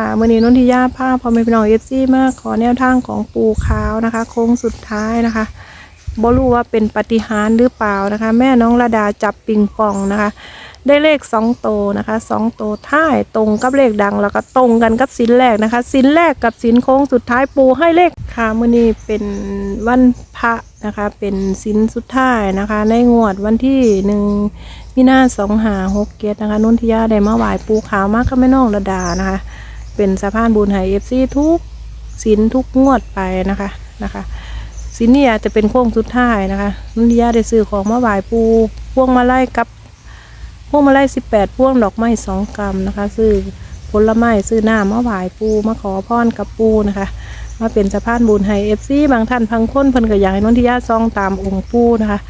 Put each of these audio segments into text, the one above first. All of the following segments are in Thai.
ค่ะมื่อนี้นนทิยาภาพพอไม่เป็นน้องเอฟซี่มากขอแนวทางของปูขาวนะคะ โค้งสุดท้ายนะคะบ่รู้ว่าเป็นปฏิหารหรือเปล่านะคะ แม่น้องระดาจับปิงปองนะคะ ได้เลขสองโตนะคะสองโตท้ายตรงกับเลขดัง แล้วก็ตรงกันกับสินแรกนะคะ สินแรกกับสินโค้งสุดท้ายปูให้เลขค่ะมื่อนี้เป็นวันพระนะคะ เป็นสินสุดท้ายนะคะ ในงวดวันที่หนึ่งมีนาสองหาหกเกตนะคะนุ่นทิยาได้มาไหว้ปูขาวมากก็ไม่น้องระดานะคะ เป็นสะพานบุญไฮเอฟซีทุกสินทุกงวดไปนะคะนะคะสินนี่อาจจะเป็นโค้งสุดท้ายนะคะนุ่นทิยาได้ซื้อของมาไหวปูพวงมาไล่กับพวงมาไล่สิบแปดพวงดอกไม้สองกำนะคะ ซื้อผลไม้ซื้อน้ำมาไหวปูมาขอพรกับปูนะคะมาเป็นสะพานบุญไฮเอฟซีบางท่านพังค้นเพิ่นก็อยากให้นนทิยาซองตามองค์ปูนะคะ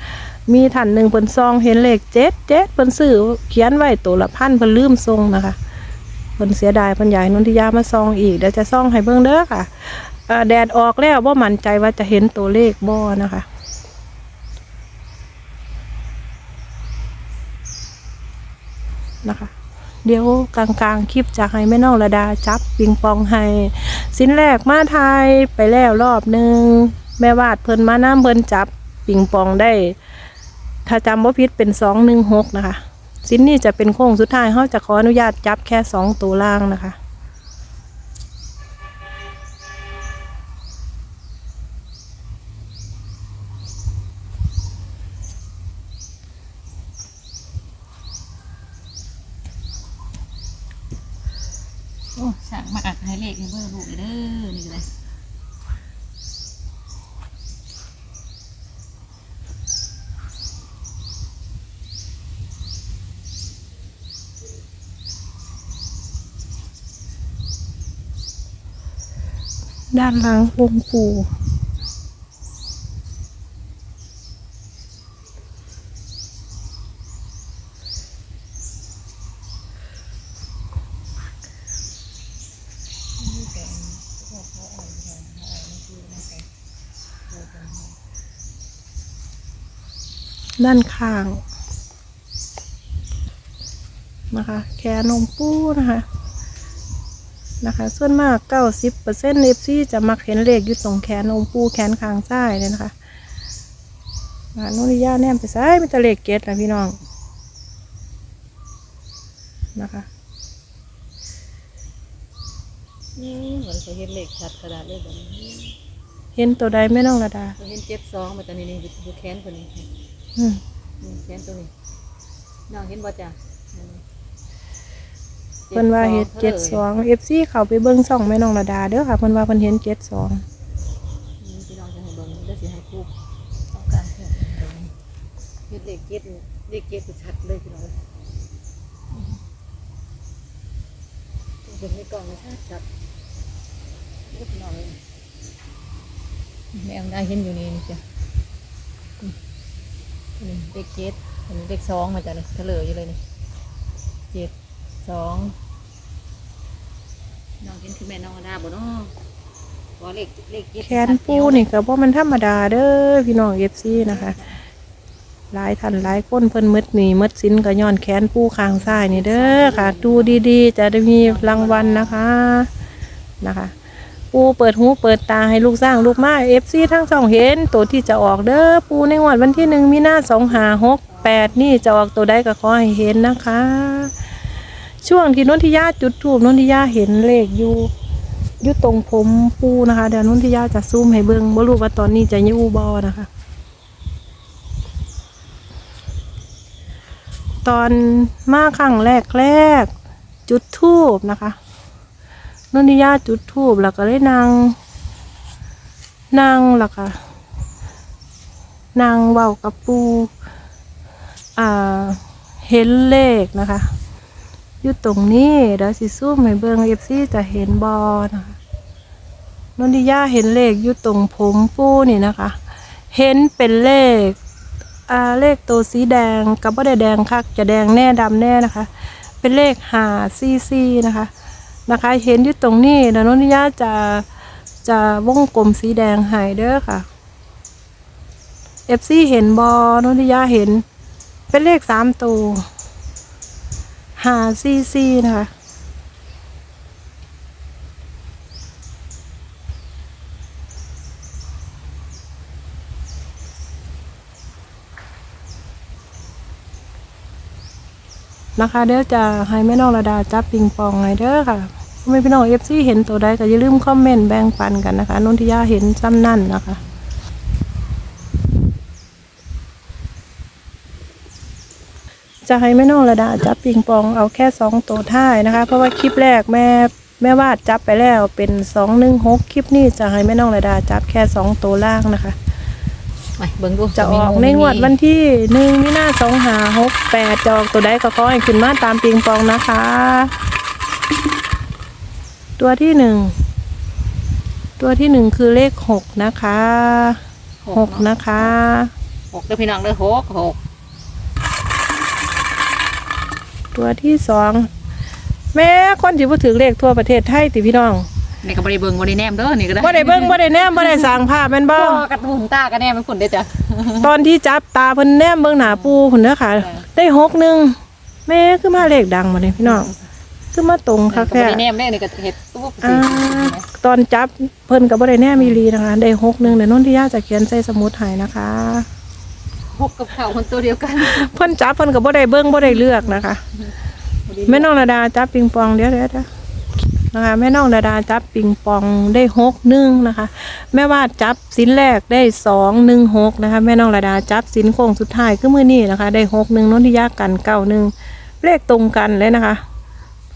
มีท่านหนึ่งเพิ่นซองเห็นเลขเจ็ดเจ็ดเพิ่นซื้อเขียนไว้ตัวละพันเพิ่นลืมทรงนะคะ เพิ่นเสียดายเพิ่นอยากให้นนทิยามาซองอีกเดี๋ยวจะซองให้เบิ่งเด้อค่ะแดดออกแล้วบ่มั่นใจว่าจะเห็นตัวเลขบ่นะคะนะคะเดี๋ยวกลางๆคลิปจะให้แม่น้องระดาจับปิงปองให้สิ้นแรกมาไทยไปแล้วรอบหนึ่งแม่วาดเพิ่นมาน้ำเพิ่นจับปิงปองได้ ถ้าจำว่าพิษเป็นสองหนึ่งหกนะคะ สิ้นนี้จะเป็นโค้งสุดท้ายเขาจะขออนุญาตจับแค่สองตัวล่างนะคะโอ้สั่งมาอัดให้เลขเบอร์ลูกเลยเด้อนี่เลย ด้านหลังวงปูด้านข้าง นะคะ แคนมปูนะคะ นะคะ ส่วนมากเก้าสิบเปอร์เซ็นต์เอฟซีจะมักเห็นเลขอยู่ตรงแขนองค์ปูแขนข้างซ้ายเนี่ยนะคะอ่าโนริยาแนมไปซ้ายมันจะเลขเกตนะพี่น้องนะคะนี่เหมือนเขาเห็นเลขชัดกระดาษเลขแบบนี้เห็นตัวใดไม่น้องระดาเขาเห็นเจ็ดสองมาตอนนี้นี่ดูแขนคนนี้อืมนี่แขนตัวนี้น้องเห็นบ่จ้ะนั่นนี่ เพิ่นว่าเห็นเจ็ดสองเอฟซีเขาไปเบิ้งส่องไม่น้องระดาเด้อค่ะเพิ่นว่าเพิ่นเห็นเจ็ดสองนี่พี่น้องจะให้เบิ่งได้สิให้คู่ต้องการเห็นเบิ่งเห็นเลขเจ็ดนี่เลขเจ็ดคือชัดเลยพี่น้องเป็นในกล่องนะชัดชัดลูกน้องเลยแม่งได้เห็นอยู่นี่นี่จ้ะนี่เลขเจ็ดอันนี้เลขสองมาจากนี่เฉลยอยู่เลยนี่เจ็ด สองน้องเห็นคือแม่น้องดาบ่เนาะว่าเลขเลขเจ็ดแขนปูนี่ก็บ่มันธรรมดาเด้อพี่น้องเอฟซีนะคะหลายท่านหลายคนเพิ่นหมืดหนีหมืดสินก็ย้อนแขนปูข้างซ้ายนี่เด้อค่ะ ดูดีๆ จะได้มีรางวัลนะคะนะคะ ปูเปิดหูเปิดตาให้ลูกสร้างลูกมาเอฟซีทั้งสองเห็นตัวที่จะออกเด้อปูในงวดวันที่หนึ่งมีนาสองหาหกแปดนี่จะออกตัวใดก็ขอให้เห็นนะคะ ช่วงที่นนทิยาจุดทูบนนทิยาเห็นเลขอยู่อยู่ตรงผมปูนะคะ เดี๋ยวนนทิยาจะซูมให้เบิ่งบ่รู้ว่าตอนนี้จะยู่บอนะคะ ตอนมาครั้งแรกแรกจุดทูบนะคะนนทิยาจุดทูบแล้วก็เลยนางนางแล้วก็นางเว้ากับปูอ่าเห็นเลขนะคะ อยู่ตรงนี้เดี๋ยวสิซูมให้เบิ่งเอฟซีจะเห็นบอนะคะนนทิยาเห็นเลขอยู่ตรงผมปูนี่นะคะ เห็นเป็นเลขอ่าเลขตัวสีแดงกับว่าแดงคักจะแดงแน่ดำแน่นะคะ เป็นเลขหาซีซีนะคะ นะคะ เห็นอยู่ตรงนี้แล้วนนทิยาจะจะวงกลมสีแดงให้เด้อค่ะเอฟซีเห็นบอนนทิยาเห็นเป็นเลขสามตัว หาซีซีนะคะ นะคะเดี๋ยวจะให้แม่น้องระดาจับปิงปองไงเด้อค่ะไม่พี่น้องเอฟซีเห็นตัวใดก็อย่าลืมคอมเมนต์แบ่งปันกันนะคะนุนทิยาเห็นซ้ำนั่นนะคะ จะให้แม่น้องระดาจับปิงปองเอาแค่สองตัวท้ายนะคะ เพราะว่าคลิปแรกแม่แม่วาดจับไปแล้วเป็นสองหนึ่งหกคลิปนี้จะให้แม่น้องระดาจับแค่สองตัวล่างนะคะไปเบิ่งดูจะออกในงวดวันที่หนึ่งมินาสองหาหกแปดจะออกตัวใดก็ขอให้ขึ้นมาตามปิงปองนะคะ ตัวที่หนึ่งตัวที่หนึ่งคือเลขหกนะคะหกนะคะหกเด้อพี่น้องเด้อหกหก ตัวที่สองแม่คนที่พูดถึงเลขทั่วประเทศไทยติพี่น้องนี่ก็บ่ได้เบิ่งบ่ได้แนมเด้อนี่ก็ได้บ่ได้เบิ่งบ่ได้แนมบ่ได้สร้างภาพแม่นบ่บ่กระตุนตาก็แนมเป็นคนเด้อจ้ะตอนที่จับตาเพิ่นแนมเบิ่งหน้าปูพุ่นเด้อค่ะค่ะ ได้หกหนึ่งแม่คือมาเลขดังมาเลยพี่น้องคือมาตรงก็ค่ะบ่แค่ได้แนมเด้อนี่ก็เฮ็ดปุ๊บอ่าตอนจับเพิ่นกับบ่ได้แน่มีลีนะคะได้หกหนึ่งเดี๋ยวนนทิยาจะเขียนใส่สมุดให้นะคะ หกกับเขาคนตัวเดียวกันเพิ่นจับเพิ่นกับบ่ได้เบิ่งบ่ได้เลือกนะคะแม่น้องระดาจับปิงปองเดี๋ยวเดี๋ยวเดี๋ยวนะคะแม่น้องระดาจับปิงปองได้หกหนึ่งนะคะ แม่วาดจับสินแรกได้สองหนึ่งหกนะคะแม่น้องระดาจับสินโค้งสุดท้ายคือมือนี้นะคะ ได้หกหนึ่งนนทิยากันเก้าหนึ่งเลขตรงกันเลยนะคะ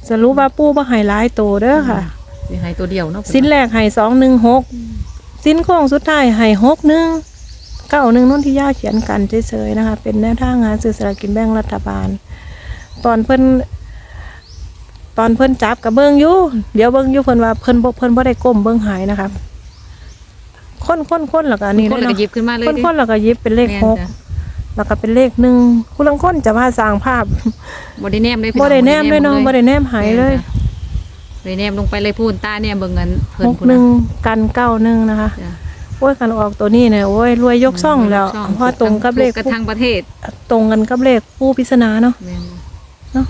สรุปว่าปู่บ่ให้หลายโตเด้อค่ะสิให้ตัวเดียวเนาะสินแรกให้สองหนึ่งหกสินโค้งสุดท้ายให้หกหนึ่ง เก้าหนึ่งนุ่นที่ย่าเขียนกันเฉยๆนะคะ เป็นแนวทางงานสื่อสลารกินแบ่งรัฐบาล ตอนเพิ่นตอนเพิ่นจับกับเบิ้งอยู่เดี๋ยวเบิ้งอยู่เพิ่นว่าเพิ่นบ่เพิ่นบ่ได้ก้มเบิ้งหายนะคะค้นค้นค้นแล้วก็อันนี้คเลนยแล้วก็เนาะหยิบขึ้นมาเลยค้นค้นแล้วก็หยิบเป็นเลขแม่นหกจ้ะ แล้วก็เป็นเลขหนึ่งคุณลังค้นจะมาสร้างภาพบ่ได้แนมเลยบ่ได้แนมเลยเนาะบ่ได้แนมหายเลยบ่ได้แนมลงไปเลยพูนตาเนี่ยเบิ่งเงินเพิ่นหกพุ่นหน่ะนึ่งกันเก้าหนึ่งนะคะ จ้ะ โอ้ยกันออกตัวนี้เนี่ยโอ้ยรวยยกซ่องแล้วช่องเพราะตรงกับเลขกระทางประเทศตรงกันกับเลขผู้พิศนาเนาะ แม่นเนาะ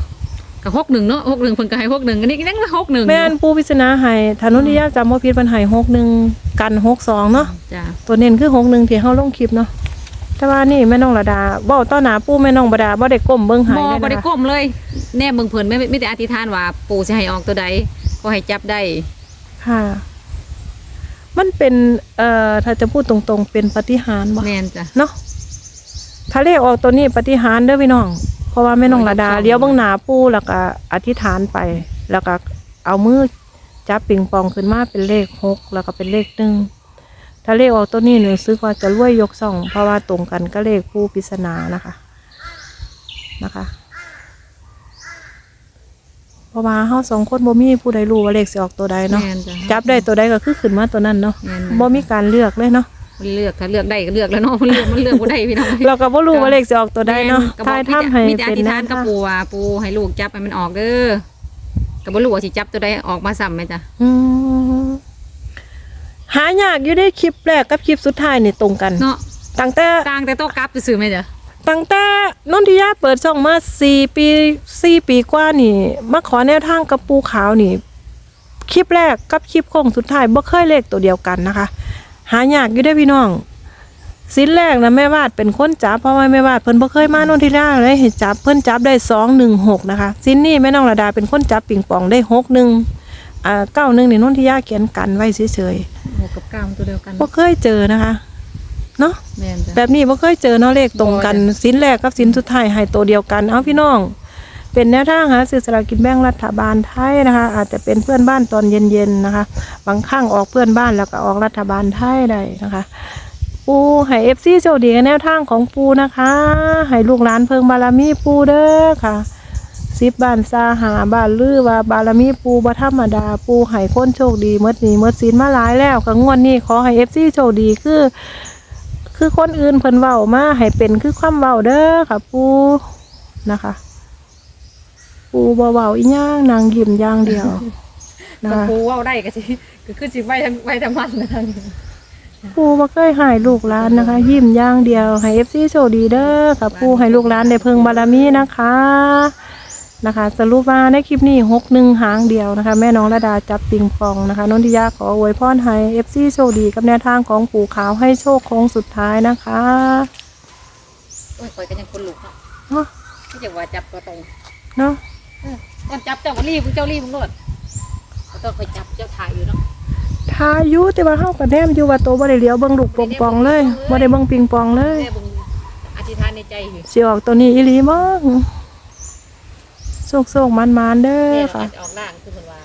กับหกหนึ่งเนาะหกหนึ่งเพิ่นก็ให้หกหนึ่งอันนี้ก็ยังหกหนึ่งแม่นผู้พิศนาให้ธนุนิยาจำว่าพิษปัญหาหกหนึ่งกันหกสองเนาะ จ้ะตัวเน้นคือหกหนึ่งที่เฮาลงคลิปเนาะ แต่ว่านี่แม่น้องระดาบ่ต้อนหนาปู่แม่น้องบดาบ่ได้ก้มเบิ่งหายบ่เลยบ่ได้นะคะก้มเลย แนมเบิ่งเพิ่นไม่ไม่ได้อธิษฐานว่าปู่สิให้ออกตัวใดก็ให้จับได้ ค่ะ มันเป็นเอ่อถ้าจะพูดตรงๆ เป็นปาฏิหารย์บ่แม่นจ้ะ เนาะถ้าเลขออกตัวนี้ปาฏิหารย์เด้อพี่น้อง เพราะว่าแม่น้องระดาโอ้ยยกซ่องเลี้ยวเบิ่งหน้าปู่แล้วก็อธิษฐานไป แล้วก็เอามือจับปิงปองขึ้นมาเป็นเลขหกแล้วก็เป็นเลขหนึ่งถ้าเลขออกตัวนี้หนูซื้อว่าจะรวยยกซ่อง เพราะว่าตรงกันก็เลขผู้ปริศนานะคะนะคะ เพราะว่าเฮาสองคนบ่มีผู้ใดรู้ว่าเลขสิออกตัวใดเนาะแม่นจ้ะจับได้ตัวใดก็คือขึ้นมาตัวนั้นเนาะแม่นบ่มีการเลือกเลยเนาะมันเลือกถ้าเลือกได้ก็เลือกแล้วเนาะมันเลือกมันเลือกบ่ได้พี่น้องเราก็บ่รู้ว่าเลขสิออกตัวใดเนาะก็บทาอกยทํให้มีแต่อเป็นธิษแนฐานวกับทางปู่ว่าปู่ให้ลูกจับให้มันออกเด้อก็บ่รู้ว่าสิจับตัวใดออกมาซ้ำไหมจ้ะอืมหายากอยู่ได้คลิปแรกกับคลิปสุดท้ายนี่ตรงกัน เนาะตั้งแต่ต่างแต่โต๊ะกลับซื่อๆไหมจ้ะ ตั้งแต่นนทิยาเปิดช่องมาสี่ปีสี่ปีกว่านี่มาขอแนวทางกับปูขาวนี่คลิปแรกกับคลิปโค้งสุดท้ายบ่เคยเลขตัวเดียวกันนะคะ หายากอยู่ได้อพี่น้องสินแรกนะแม่วาดเป็นคนจับเพราะว่าแม่วาดเพิ่นบ่เคยมานนทิยาเลยเห็นจับเพิ่นจับได้สองหนึ่งหกนะคะสินนี่แม่น้องระดาเป็นคนจับปิงปองได้หกหนึ่งอ่าเก้าหนึ่งนี่นนทิยาเขียนกันไว้เฉยหกกับเก้ามันตัวเดียวกันๆบ่เคยเจอนะคะ เนาะแม่นจ้ะ แบบนี้บ่เคยเจอเนาะเลขตรงกันบ่จ้ะ สินแรกกับสินสุดท้ายให้ตัวเดียวกัน เอาพี่น้อง เป็นแนวทางหาซื้อสลากกินแบ่งรัฐบาลไทยนะคะ อาจจะเป็นเพื่อนบ้านตอนเย็นๆนะคะ บางครั้งออกเพื่อนบ้านแล้วก็ออกรัฐบาลไทยได้นะคะ ปูให้เอฟซีโชคดีกับแนวทางของปูนะคะให้ลูกหลานเพิงบารมีปูเด้อค่ะสิบบ้านซาหาบ้านลือว่าบารมีปูบ่ธรรมดาปูให้คนโชคดีเมื่อนี้เมื่อสินมาหลายแล้วค่ะงวดนี้ขอให้เอฟซีโชคดีคือ คือคนอื่นเพิ่นเว้ามาให้เป็นคือความเว้าเด้อค่ะ ปูนะคะ ปูบ่เว้าอีหย่างนางยิ้มอย่างเดียวนะกับคะ ปูเว้าได้ก็สิก็คือสิไว้ทั้งไว้ทั้งมันนะทั้งปูบ่เคยหายลูกหลานนะคะ ยิ้มอย่างเดียวให้ FC โชคดีเด้อค่ะปูให้ลูกหลานได้เพิ่งบารมีนะคะ นะคะ สรุปว่าในคลิปนี้หกหนึ่งหางเดียวนะคะ แม่น้องระดาจับปิงปองนะคะนนทิยาขออวยพรให้เอฟซีโชคดีกับแนวทางของปู่ขาวให้โชคคงสุดท้ายนะคะโอ้ยคอยกันยังคนหลุกเนาะเนาะไม่ใช่ว่าจับก็ตรงเนาะก่อนจับเจ้าก็รีบเจ้ารีบมึงโลดแล้วก็คอยจับเจ้าถ่ายอยู่เนาะทายุแต่ว่าเข้ากับแนมอยู่ว่าโตบ่ได้เลี้ยวเบิ่งลูกปงปองเลยบ่ได้เบิ่งปิงปองเลยอธิษฐานในใจเสี่สิออกตัวนี้อีหลีมั้ โซกโซกมันมันเด้อค่ะ ออกล่งคือเหมือนว่า